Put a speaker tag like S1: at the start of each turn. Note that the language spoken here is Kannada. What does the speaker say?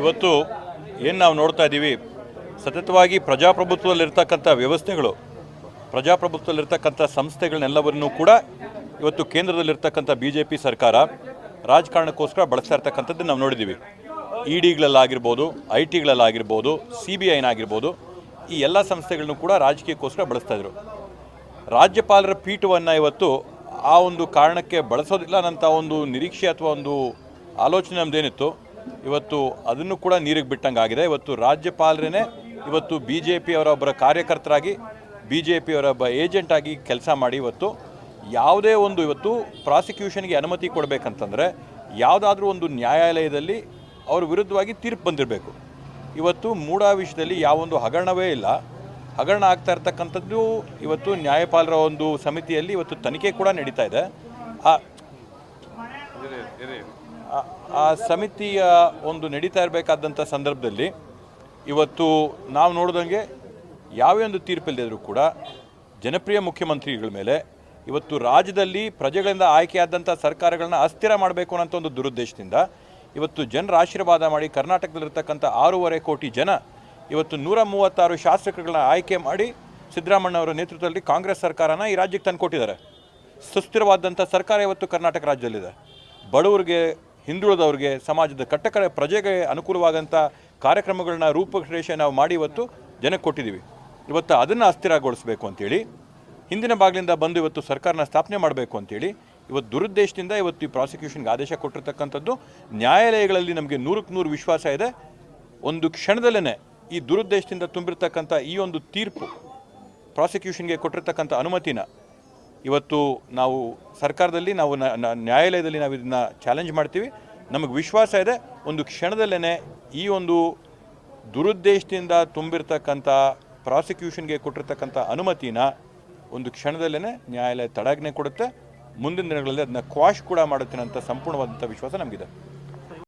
S1: ಇವತ್ತು ಏನು ನಾವು ನೋಡ್ತಾ ಇದ್ದೀವಿ ಸತತವಾಗಿ ಪ್ರಜಾಪ್ರಭುತ್ವದಲ್ಲಿರ್ತಕ್ಕಂಥ ವ್ಯವಸ್ಥೆಗಳು, ಪ್ರಜಾಪ್ರಭುತ್ವದಲ್ಲಿರ್ತಕ್ಕಂಥ ಸಂಸ್ಥೆಗಳನ್ನೆಲ್ಲವನ್ನೂ ಕೂಡ ಇವತ್ತು ಕೇಂದ್ರದಲ್ಲಿರ್ತಕ್ಕಂಥ ಬಿ ಜೆ ಪಿ ಸರ್ಕಾರ ರಾಜಕಾರಣಕ್ಕೋಸ್ಕರ ಬಳಸ್ತಾ ಇರ್ತಕ್ಕಂಥದ್ದು ನಾವು ನೋಡಿದ್ದೀವಿ ಇ ಡಿಗಳಲ್ಲಾಗಿರ್ಬೋದು ಐ ಟಿಗಳಲ್ಲಾಗಿರ್ಬೋದು ಸಿ ಬಿ ಐನಾಗಿರ್ಬೋದು ಈ ಎಲ್ಲ ಸಂಸ್ಥೆಗಳನ್ನು ಕೂಡ ರಾಜಕೀಯಕ್ಕೋಸ್ಕರ ಬಳಸ್ತಾ ಇದ್ರು. ರಾಜ್ಯಪಾಲರ ಪೀಠವನ್ನು ಇವತ್ತು ಆ ಒಂದು ಕಾರಣಕ್ಕೆ ಬಳಸೋದಿಲ್ಲ ಅನ್ನೋಂಥ ಒಂದು ನಿರೀಕ್ಷೆ ಅಥವಾ ಒಂದು ಆಲೋಚನೆ ನಮ್ಮದೇನಿತ್ತು ಇವತ್ತು ಅದನ್ನು ಕೂಡ ನೀರಿಗೆ ಬಿಟ್ಟಂಗೆ ಆಗಿದೆ ಇವತ್ತು ರಾಜ್ಯಪಾಲರೇ ಇವತ್ತು ಬಿ ಜೆ ಪಿಯವರ ಒಬ್ಬರ ಕಾರ್ಯಕರ್ತರಾಗಿ ಬಿ ಜೆ ಪಿಯವರ ಒಬ್ಬ ಏಜೆಂಟಾಗಿ ಕೆಲಸ ಮಾಡಿ ಇವತ್ತು ಯಾವುದೇ ಒಂದು ಇವತ್ತು ಪ್ರಾಸಿಕ್ಯೂಷನ್ಗೆ ಅನುಮತಿ ಕೊಡಬೇಕಂತಂದರೆ ಯಾವುದಾದ್ರೂ ಒಂದು ನ್ಯಾಯಾಲಯದಲ್ಲಿ ಅವ್ರ ವಿರುದ್ಧವಾಗಿ ತೀರ್ಪು ಬಂದಿರಬೇಕು. ಇವತ್ತು ಮೂಡಾ ವಿಷಯದಲ್ಲಿ ಯಾವೊಂದು ಹಗರಣವೇ ಇಲ್ಲ. ಹಗರಣ ಆಗ್ತಾ ಇರ್ತಕ್ಕಂಥದ್ದು ಇವತ್ತು ನ್ಯಾಯಪಾಲರ ಒಂದು ಸಮಿತಿಯಲ್ಲಿ ಇವತ್ತು ತನಿಖೆ ಕೂಡ ನಡೀತಾ ಇದೆ. ಆ ಆ- ಸಮಿತಿಯ ಒಂದು ನಡೀತಾ ಇರಬೇಕಾದಂಥ ಸಂದರ್ಭದಲ್ಲಿ ಇವತ್ತು ನಾವು ನೋಡಿದಂಗೆ ಯಾವೇ ಒಂದು ತೀರ್ಪಿಲ್ಲದಿದ್ರೂ ಕೂಡ ಜನಪ್ರಿಯ ಮುಖ್ಯಮಂತ್ರಿಗಳ ಮೇಲೆ ಇವತ್ತು ರಾಜ್ಯದಲ್ಲಿ ಪ್ರಜೆಗಳಿಂದ ಆಯ್ಕೆಯಾದಂಥ ಸರ್ಕಾರಗಳನ್ನ ಅಸ್ಥಿರ ಮಾಡಬೇಕು ಅನ್ನೋಂಥ ಒಂದು ದುರುದ್ದೇಶದಿಂದ ಇವತ್ತು ಜನರ ಆಶೀರ್ವಾದ ಮಾಡಿ ಕರ್ನಾಟಕದಲ್ಲಿರ್ತಕ್ಕಂಥ ಆರೂವರೆ ಕೋಟಿ ಜನ ಇವತ್ತು ನೂರ ಮೂವತ್ತಾರು ಶಾಸಕರುಗಳನ್ನ ಆಯ್ಕೆ ಮಾಡಿ ಸಿದ್ದರಾಮಣ್ಣ ಅವರ ನೇತೃತ್ವದಲ್ಲಿ ಕಾಂಗ್ರೆಸ್ ಸರ್ಕಾರನ ಈ ರಾಜ್ಯಕ್ಕೆ ತಂದುಕೊಟ್ಟಿದ್ದಾರೆ ಸುಸ್ಥಿರವಾದಂಥ ಸರ್ಕಾರ ಇವತ್ತು ಕರ್ನಾಟಕ ರಾಜ್ಯದಲ್ಲಿದೆ. ಬಡವರಿಗೆ ಹಿಂದುಳಿದವ್ರಿಗೆ ಸಮಾಜದ ಕಟ್ಟಕಡೆ ಪ್ರಜೆಗೆ ಅನುಕೂಲವಾದಂಥ ಕಾರ್ಯಕ್ರಮಗಳನ್ನ ರೂಪರೇಷೆ ನಾವು ಮಾಡಿ ಇವತ್ತು ಜನಕ್ಕೆ ಕೊಟ್ಟಿದ್ದೀವಿ. ಇವತ್ತು ಅದನ್ನು ಅಸ್ಥಿರಗೊಳಿಸಬೇಕು ಅಂತೇಳಿ, ಹಿಂದಿನ ಭಾಗದಿಂದ ಬಂದು ಇವತ್ತು ಸರ್ಕಾರನ ಸ್ಥಾಪನೆ ಮಾಡಬೇಕು ಅಂತೇಳಿ, ಇವತ್ತು ದುರುದ್ದೇಶದಿಂದ ಇವತ್ತು ಈ ಪ್ರಾಸಿಕ್ಯೂಷನ್ಗೆ ಆದೇಶ ಕೊಟ್ಟಿರ್ತಕ್ಕಂಥದ್ದು, ನ್ಯಾಯಾಲಯಗಳಲ್ಲಿ ನಮಗೆ ನೂರಕ್ಕೆ ನೂರು ವಿಶ್ವಾಸ ಇದೆ. ಒಂದು ಕ್ಷಣದಲ್ಲೇ ಈ ದುರುದ್ದೇಶದಿಂದ ತುಂಬಿರ್ತಕ್ಕಂಥ ಈ ಒಂದು ತೀರ್ಪು, ಪ್ರಾಸಿಕ್ಯೂಷನ್ಗೆ ಕೊಟ್ಟಿರ್ತಕ್ಕಂಥ ಅನುಮತಿನ ಇವತ್ತು ನಾವು ಸರ್ಕಾರದಲ್ಲಿ ನಾವು ನ್ಯಾಯಾಲಯದಲ್ಲಿ ನಾವು ಇದನ್ನು ಚಾಲೆಂಜ್ ಮಾಡ್ತೀವಿ. ನಮಗೆ ವಿಶ್ವಾಸ ಇದೆ, ಒಂದು ಕ್ಷಣದಲ್ಲೇ ಈ ಒಂದು ದುರುದ್ದೇಶದಿಂದ ತುಂಬಿರ್ತಕ್ಕಂಥ ಪ್ರಾಸಿಕ್ಯೂಷನ್ಗೆ ಕೊಟ್ಟಿರ್ತಕ್ಕಂಥ ಅನುಮತಿನ ಒಂದು ಕ್ಷಣದಲ್ಲೇ ನ್ಯಾಯಾಲಯ ತಡಾಜ್ಞೆ ಕೊಡುತ್ತೆ. ಮುಂದಿನ ದಿನಗಳಲ್ಲಿ ಅದನ್ನ ಕ್ವಾಶ್ ಕೂಡ ಮಾಡುತ್ತೆ ಅಂತ ಸಂಪೂರ್ಣವಾದಂಥ ವಿಶ್ವಾಸ ನಮಗಿದೆ.